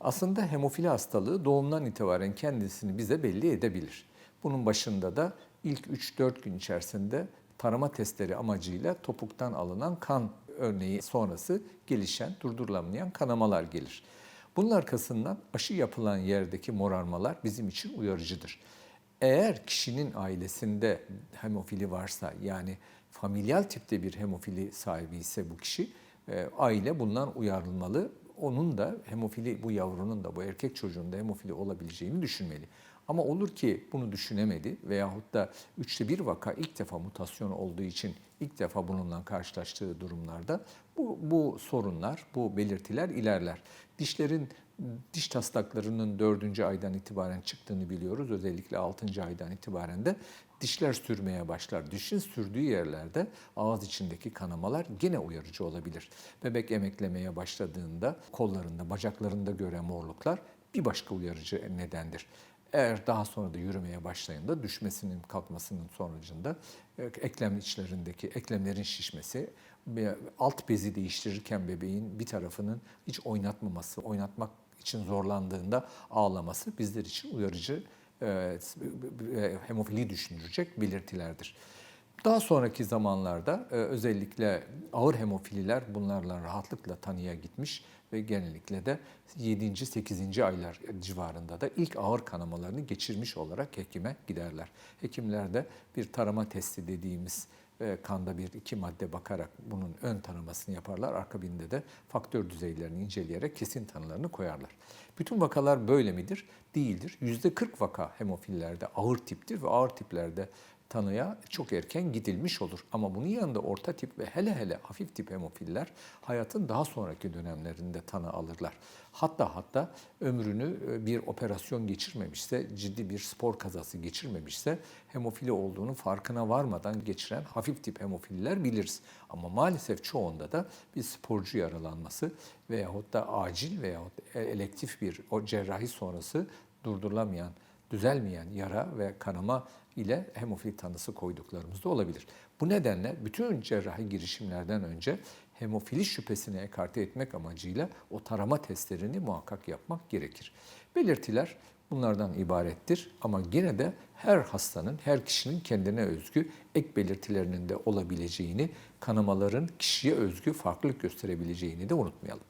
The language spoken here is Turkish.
Aslında hemofili hastalığı doğumdan itibaren kendisini bize belli edebilir. Bunun başında da ilk 3-4 gün içerisinde tarama testleri amacıyla topuktan alınan kan örneği sonrası gelişen, durdurulamayan kanamalar gelir. Bunun arkasından aşı yapılan yerdeki morarmalar bizim için uyarıcıdır. Eğer kişinin ailesinde hemofili varsa yani familial tipte bir hemofili sahibi ise bu kişi e, aile bundan uyarılmalı. Onun da hemofili bu yavrunun da bu erkek çocuğun da hemofili olabileceğini düşünmeli. Ama olur ki bunu düşünemedi veyahut da üçte bir vaka ilk defa mutasyon olduğu için ilk defa bununla karşılaştığı durumlarda bu, bu sorunlar, bu belirtiler ilerler. Dişlerin diş taslaklarının dördüncü aydan itibaren çıktığını biliyoruz. Özellikle altıncı aydan itibaren de dişler sürmeye başlar. Dişin sürdüğü yerlerde ağız içindeki kanamalar gene uyarıcı olabilir. Bebek emeklemeye başladığında kollarında, bacaklarında gören morluklar bir başka uyarıcı nedendir. Eğer daha sonra da yürümeye başlayında düşmesinin kalkmasının sonucunda e, eklem içlerindeki eklemlerin şişmesi, alt bezi değiştirirken bebeğin bir tarafının hiç oynatmaması, oynatmak için zorlandığında ağlaması bizler için uyarıcı e, hemofili düşündürecek belirtiler Daha sonraki zamanlarda e, özellikle ağır hemofililer bunlarla rahatlıkla tanıya gitmiş ve genellikle de 7. 8. aylar civarında da ilk ağır kanamalarını geçirmiş olarak hekime giderler. Hekimler de bir tarama testi dediğimiz e, kanda bir iki madde bakarak bunun ön tanımasını yaparlar. Akabinde de faktör düzeylerini inceleyerek kesin tanılarını koyarlar. Bütün vakalar böyle midir? Değildir. %40 vaka hemofillerde ağır tiptir ve ağır tiplerde tanıya çok erken gidilmiş olur. Ama bunun yanında orta tip ve hele hele hafif tip hemofiller hayatın daha sonraki dönemlerinde tanı alırlar. Hatta hatta ömrünü e, bir operasyon geçirmemişse, ciddi bir spor kazası geçirmemişse hemofili olduğunu farkına varmadan geçiren hafif tip hemofiller biliriz. Ama maalesef çoğunda da bir sporcu yaralanması veyahut da acil veyahut elektif bir o cerrahi sonrası durdurulamayan düzelmeyen yara ve kanama ile hemofili tanısı koyduklarımız da olabilir. Bu nedenle bütün cerrahi girişimlerden önce hemofili şüphesini ekarte etmek amacıyla o tarama testlerini muhakkak yapmak gerekir. Belirtiler bunlardan ibarettir ama gene de her hastanın, her kişinin kendine özgü ek belirtilerinin de olabileceğini, kanamaların kişiye özgü farklılık gösterebileceğini de unutmayalım.